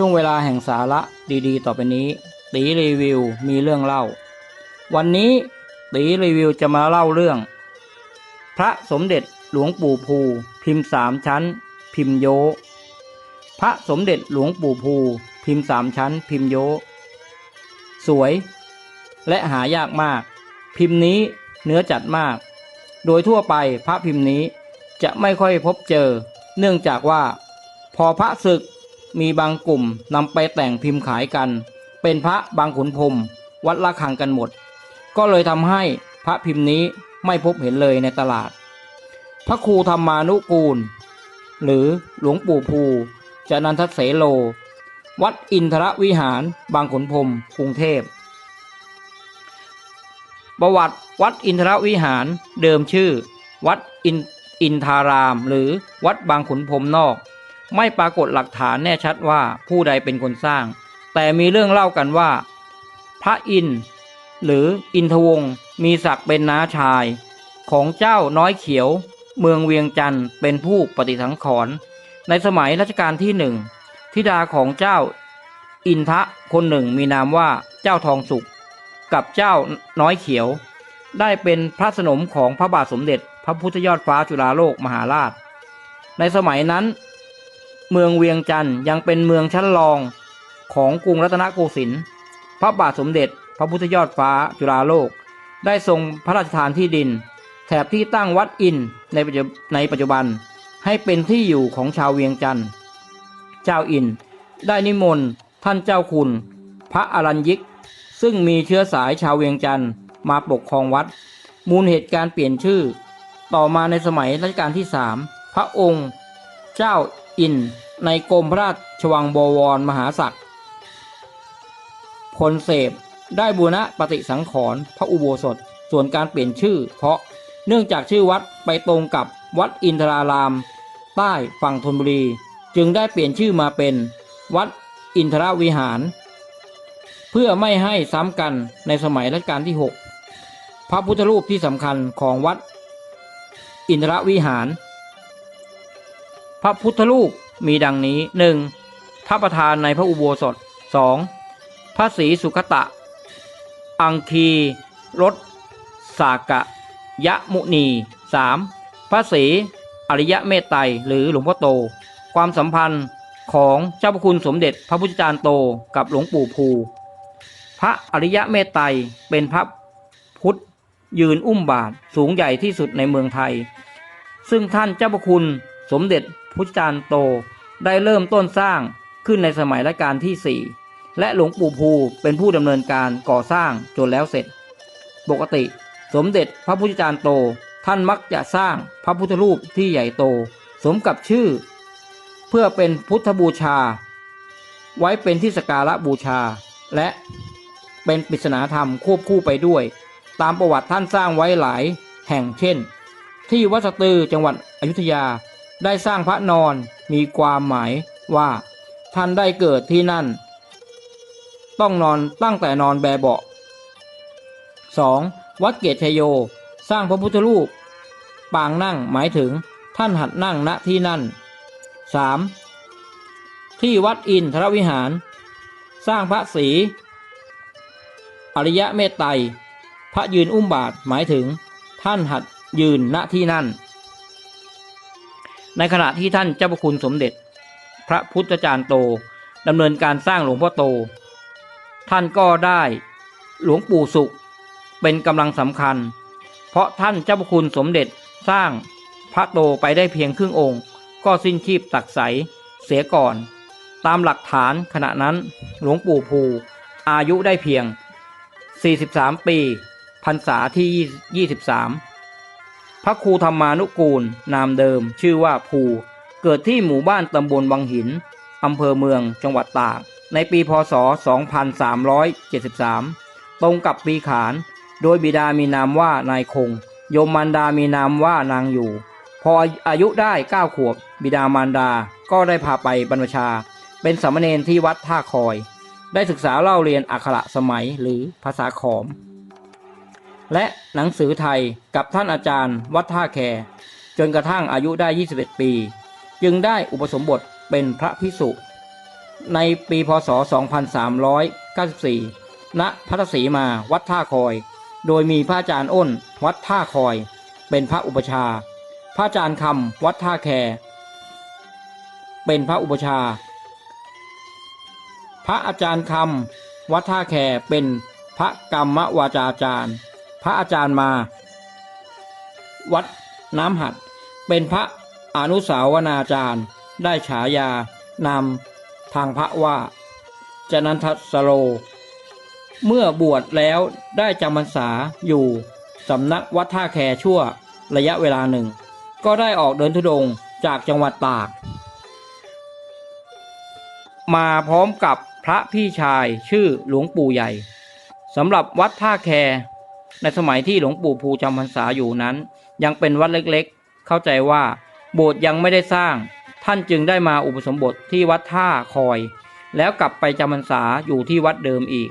ช่วงเวลาแห่งสาระดีๆ ต่อไปนี้ ตีรีวิวมีเรื่องเล่า วันนี้ตีรีวิวจะมาเล่าเรื่อง พระสมเด็จหลวงปู่ภู พิมพ์สามชั้น พิมพ์โย พระสมเด็จหลวงปู่ภู พิมพ์สามชั้น พิมพ์โย สวย และหายากมาก พิมพ์นี้เนื้อจัดมาก โดยทั่วไปพระพิมพ์นี้จะไม่ค่อยพบเจอ เนื่องจากว่า พอพระศึก มีบางกลุ่มนำไปแต่งพิมพ์ขายกัน เป็นพระบางขุนพรมวัดละคังกันหมด ก็เลยทำให้พระพิมพ์นี้ไม่พบเห็นเลยในตลาด พระครูธรรมานุกูล หรือหลวงปู่ภูจนันทเสโล วัดอินทรวิหารบางขุนพรมกรุงเทพ ประวัติวัดอินทรวิหารเดิมชื่อ วัดอินอินทาราม หรือวัดบางขุนพรมนอก ไม่ปรากฏหลักฐานแน่ชัดว่าผู้ใดเป็นคนสร้าง แต่มีเรื่องเล่ากันว่า พระอินหรืออินทวงศ์มีศักดิ์เป็นน้าชาย ของเจ้าน้อยเขียว เมืองเวียงจันทร์เป็นผู้ปฏิสังขรณ์ในสมัยรัชกาลที่หนึ่งธิดาของเจ้า อินทะคนหนึ่งมีนามว่าเจ้าทองสุขกับเจ้าน้อยเขียว ได้เป็นพระสนมของพระบาทสมเด็จ พระพุทธยอดฟ้าจุฬาโลกมหาราช ในสมัยนั้น เมืองเวียงจันทร์ยังเป็นเมืองชั้นรองของกรุงรัตนโกสินทร์พระบาทสมเด็จ พระพุทธยอดฟ้าจุฬาโลก ได้ทรงพระราชทานที่ดิน แถบที่ตั้งวัดอินในปัจจุในปัจจุบันให้เป็นที่อยู่ของชาวเวียงจันทร์เจ้าอินได้นิมนต์ท่านเจ้าคุณ พระอรัญยิก ซึ่งมีเชื้อสายชาวเวียงจันทร์มาปกครองวัด มูลเหตุการณ์เปลี่ยนชื่อ ต่อมาในสมัยรัชกาลที่สามพระองค์ เจ้า อินในกรมพระราชวังบวรมหาศักดิ์พลเสพได้บูรณะปฏิสังขรณ์พระอุโบสถส่วนการเปลี่ยนชื่อ เพราะเนื่องจากชื่อวัดไปตรงกับวัดอินทราราม ใต้ฝั่งธนบุรี จึงได้เปลี่ยนชื่อมาเป็น วัดอินทรวิหาร เพื่อไม่ให้ซ้ำกันในสมัยรัชกาลที่ 6 พระพุทธรูปที่สำคัญของวัด อินทรวิหาร พระพุทธรูปมีดังนี้ 1. พระประธานในพระอุโบสถ 2. พระศรีสุขตะ อังคีรสสากะ ยะมุนี 3. พระศรีอริยะเมตไตรหรือหลวงพ่อโต ความสัมพันธ์ของเจ้าพระคุณสมเด็จพระพุทธจารย์โตกับหลวงปู่ภู พระอริยะเมตไตรเป็นพระพุทธยืนอุ้มบาทสูงใหญ่ที่สุดในเมืองไทย ซึ่งท่านเจ้าพระคุณสมเด็จ พุทธจารย์โตได้เริ่มต้นสร้างขึ้นในสมัยรัชกาลที่ 4 และหลวงปู่ภูเป็นผู้ดำเนินการก่อสร้างจนแล้วเสร็จ ปกติสมเด็จพระพุทธจารย์โตท่านมักจะสร้างพระพุทธรูปที่ใหญ่โต สมกับชื่อ เพื่อเป็นพุทธบูชา ไว้เป็นที่สการะบูชา และเป็นปริศนาธรรมควบคู่ไปด้วย ตามประวัติท่านสร้างไว้หลายแห่งเช่น ที่วัดสตือจังหวัดอยุธยา ได้สร้างพระนอนมีความหมายว่า ท่านได้เกิดที่นั่น ต้องนอนตั้งแต่นอนแบเบาะ 2. วัดเกตชยโย สร้างพระพุทธรูป ปางนั่งหมายถึงท่านหัดนั่งณที่นั่น 3. ที่วัดอินทรวิหาร สร้างพระศรีอริยะเมตไตรพระยืนอุ้มบาทหมายถึง ท่านหัดยืนณที่นั่น ในขณะที่ท่านเจ้าพระคุณสมเด็จ พระพุทธจารย์โตดำเนินการสร้างหลวงพ่อโต ท่านก็ได้หลวงปู่สุขเป็นกำลังสำคัญ เพราะท่านเจ้าพระคุณสมเด็จสร้างพระโตไปได้เพียงครึ่งองค์ ก็สิ้นชีพตักใสเสียก่อน ตามหลักฐานขณะนั้นหลวงปู่ภูอายุได้เพียง 43 ปีพรรษาที่ 23 พระครูธรรมานุกูล นามเดิม ชื่อว่าภูเกิดที่หมู่บ้านตำบลวังหินอำเภอเมืองจังหวัดตากในปีพศ 2373 ตรงกับปีขาน โดยบิดามีนามว่านายคง โยมมารดามีนามว่านางอยู่ พออายุได้ 9 ขวบ บิดามารดาก็ได้พาไปบรรพชา เป็นสามเณรที่วัดท่าคอย ได้ศึกษาเล่าเรียนอักขระสมัยหรือภาษาขอม และหนังสือไทยกับท่านอาจารย์วัดท่าแคจนกระทั่งอายุได้ 21 ปี จึงได้อุปสมบทเป็นพระพิสุในปีพศ 2394 ณพัทสีมาวัดท่าคอย โดยมีพระอาจารย์อ้นวัดท่าคอย เป็นพระอุปชา พระอาจารย์คำวัดท่าแคเป็นพระอุปชา พระอาจารย์คำวัดท่าแคเป็นพระกรรมวาจาจารย์ ระอาจารย์มา วัดน้ำหัด เป็นพระอนุสาวนาจารย์ ได้ฉายานามทางพระว่าจนันทสโล เมื่อบวชแล้วได้จำพรรษาอยู่สำนักวัดท่าแคชั่วระยะเวลาหนึ่ง ก็ได้ออกเดินธุดงจากจังหวัดตาก มาพร้อมกับพระพี่ชายชื่อหลวงปู่ใหญ่สำหรับวัดท่าแค ในสมัยที่หลวงปู่ภูจำพรรษาอยู่นั้น ยังเป็นวัดเล็กๆ เข้าใจว่า โบสถ์ยังไม่ได้สร้าง ท่านจึงได้มาอุปสมบทที่วัดท่าคอย แล้วกลับไปจำพรรษาอยู่ที่วัดเดิมอีก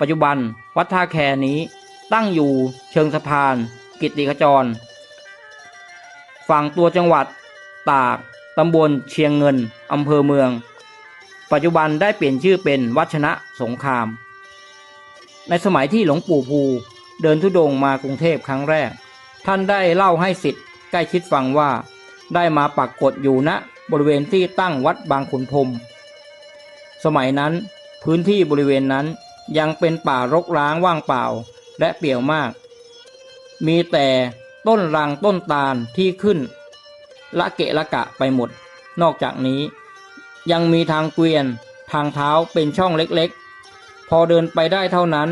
ปัจจุบันวัดท่าแคนี้ตั้งอยู่เชิงสะพาน กิติขจร ฝั่งตัวจังหวัด ตากตำบลเชียงเงินอำเภอเมือง ปัจจุบันได้เปลี่ยนชื่อเป็นวัชนะสงคราม ในสมัยที่หลวงปู่ภู เดินทุดงมากรุงเทพครั้งแรก ท่านได้เล่าให้สิทธิ์ใกล้ชิดฟังว่า ได้มาปักกฏอยู่ณบริเวณที่ตั้งวัดบางขุนพรมสมัยนั้นพื้นที่บริเวณนั้นยังเป็นป่ารกร้างว่างเปล่าและเปี่ยวมาก มีแต่ต้นรังต้นตาลที่ขึ้น ละเกะละกะไปหมด นอกจากนี้ ยังมีทางเกวียน ทางเท้าเป็นช่องเล็กๆ พอเดินไปได้เท่านั้น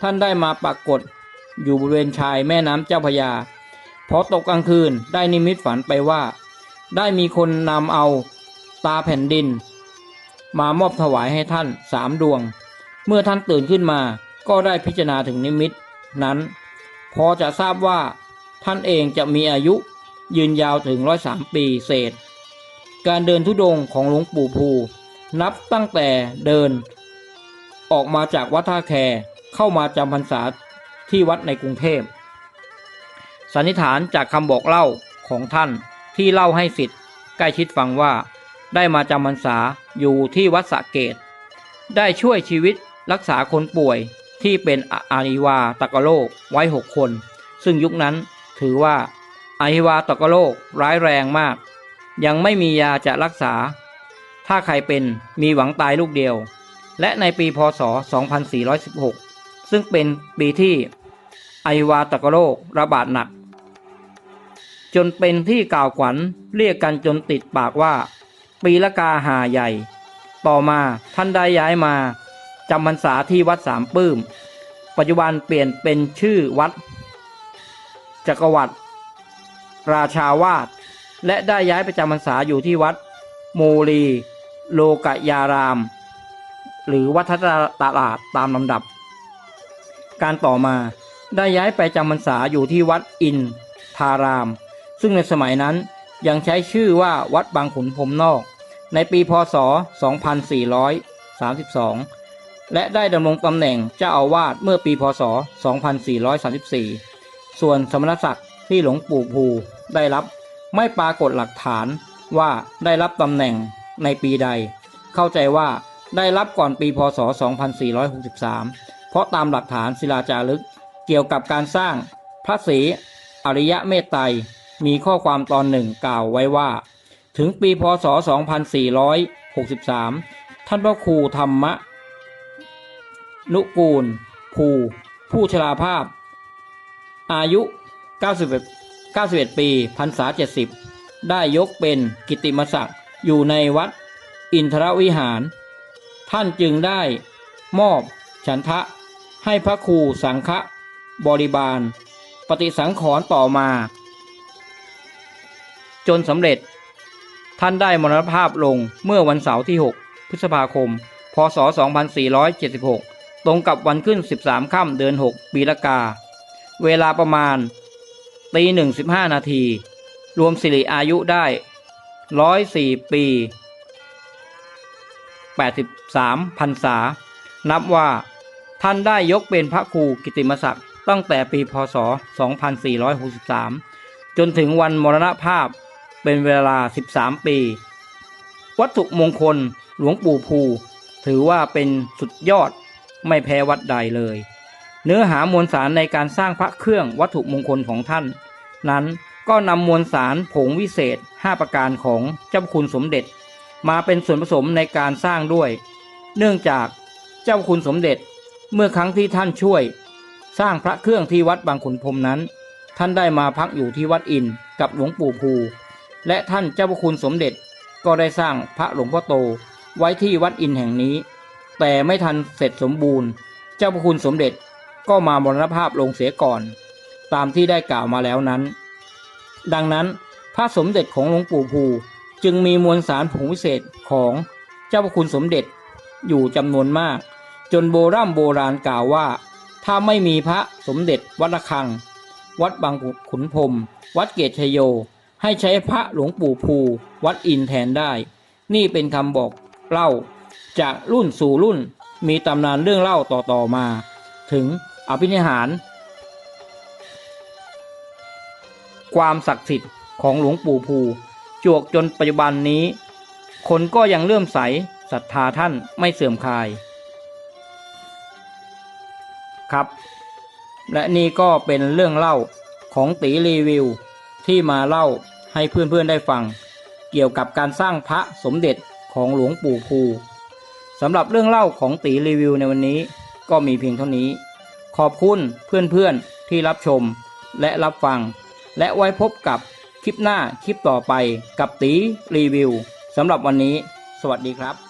ท่านได้มาปรากฏอยู่บริเวณชายแม่น้ำเจ้าพระยาพอตกกลางคืนได้นิมิตฝันไปว่า ได้มีคนนำเอาตาแผ่นดิน มามอบถวายให้ท่านสามดวง เมื่อท่านตื่นขึ้นมาก็ได้พิจารณาถึงนิมิตนั้น พอจะทราบว่าท่านเองจะมีอายุยืนยาวถึงร้อยสามปีเศษ การเดินทุดงค์ของหลวงปู่ภู นับตั้งแต่เดิน ออกมาจากวัดท่าแค เข้ามาจำพรรษาที่วัดในกรุงเทพ สันนิษฐานจากคำบอกเล่าของท่านที่เล่าให้สิทธิ์ใกล้ชิดฟังว่า ได้มาจำพรรษาอยู่ที่วัดสระเกต ได้ช่วยชีวิตรักษาคนป่วยที่เป็นอาหิวาตกโรคไว้หกคน ซึ่งยุคนั้นถือว่าอาหิวาตกโรคร้ายแรงมาก ยังไม่มียาจะรักษา ถ้าใครเป็นมีหวังตายลูกเดียว และในปีพศ 2416 ซึ่งเป็นปีที่ไอวาตกโรคระบาดหนัก จนเป็นที่กล่าวขวัญเรียกกันจนติดปากว่า ปีละกาหาใหญ่ ต่อมาท่านได้ย้ายมาจำพรรษาที่วัดสามปื้ม ปัจจุบันเปลี่ยนเป็นชื่อวัด จักรวรรดิราชาวาสและได้ย้ายไปจำพรรษาอยู่ที่วัดโมลีโลกยาราม หรือวัดทัตตลาดตามลำดับ การต่อมาได้ย้ายไปจำพรรษาอยู่ที่วัดอินทาราม ซึ่งในสมัยนั้นยังใช้ชื่อว่าวัดบางขุนพรมนอก ในปีพศ 2432 และได้ดำรงตำแหน่งเจ้าอาวาสเมื่อปีพศ 2434 ส่วนสมณศักดิ์ที่หลวงปู่ภูได้รับไม่ปรากฏหลักฐานว่าได้รับตำแหน่งในปีใด เข้าใจว่าได้รับก่อนปีพศ 2463 เพราะตามหลักฐานศิลาจารึก เกี่ยวกับการสร้างพระศรีอริยะเมตไตรมีข้อความตอนหนึ่งกล่าวไว้ว่า ถึงปีพศ 2463 ท่านพระครูธรรมะ นุกูล ภูผู้ชราภาพ อายุ 91 91 ปีพรรษา 70 ได้ยกเป็นกิตติมศักดิ์อยู่ในวัดอินทรวิหาร ท่านจึงได้มอบฉันทะ ให้พระครูสังฆบริบาล ปฏิสังขรณ์ต่อมา จนสำเร็จ ท่านได้มรณภาพลงเมื่อวันเสาร์ที่ 6 พฤษภาคม พศ 2476 ตรงกับวันขึ้น 13 ค่ำเดือน 6 ปีละกา เวลาประมาณตีหนึ่งสิบห้านาที รวมสิริอายุได้104ปี83พรรษา นับว่า ท่านได้ยกเป็นพระครูกิติมศักดิ์ตั้งแต่ปีพศ 2463 จนถึงวันมรณภาพเป็นเวลา 13 ปี วัตถุมงคลหลวงปู่ภู ถือว่าเป็นสุดยอดไม่แพ้วัดใดเลย เนื้อหามวลสารในการสร้างพระเครื่องวัตถุมงคลของท่าน นั้นก็นำมวลสารผงวิเศษ 5 ประการของเจ้าคุณสมเด็จ มาเป็นส่วนผสมในการสร้างด้วย เนื่องจากเจ้าคุณสมเด็จ เมื่อครั้งที่ท่านช่วย สร้างพระเครื่องที่วัดบางขุนพรมนั้น ท่านได้มาพักอยู่ที่วัดอินกับหลวงปู่ภู และท่านเจ้าพระคุณสมเด็จก็ได้สร้างพระหลวงพ่อโตไว้ที่วัดอินแห่งนี้ แต่ไม่ทันเสร็จสมบูรณ์ เจ้าพระคุณสมเด็จก็มามรณภาพลงเสียก่อน ตามที่ได้กล่าวมาแล้วนั้น ดังนั้นพระสมเด็จของหลวงปู่ภูจึงมีมวลสารผงวิเศษของเจ้าพระคุณสมเด็จอยู่จำนวนมาก จนโบราณโบราณกล่าวว่า ถ้าไม่มีพระสมเด็จวัดระฆัง วัดบางขุนพรมวัดเกตชโย ให้ใช้พระหลวงปู่ภู วัดอินแทนได้ นี่เป็นคำบอกเล่า จากรุ่นสู่รุ่นมีตำนานเรื่องเล่าต่อๆมา ถึงอภินิหาร ความศักดิ์สิทธิ์ของหลวงปู่ภูจวกจนปัจจุบันนี้ คนก็ยังเลื่อมใสศรัทธาท่านไม่เสื่อมคลาย ครับ และนี่ก็เป็นเรื่องเล่าของตีรีวิว ที่มาเล่าให้เพื่อนๆได้ฟัง เกี่ยวกับการสร้างพระสมเด็จของหลวงปู่ภูสำหรับเรื่องเล่าของตีรีวิวในวันนี้ก็มีเพียงเท่านี้ ขอบคุณเพื่อนๆที่รับชมและรับฟัง และไว้พบกับคลิปหน้าคลิปต่อไปกับตีรีวิวสำหรับวันนี้ สวัสดีครับ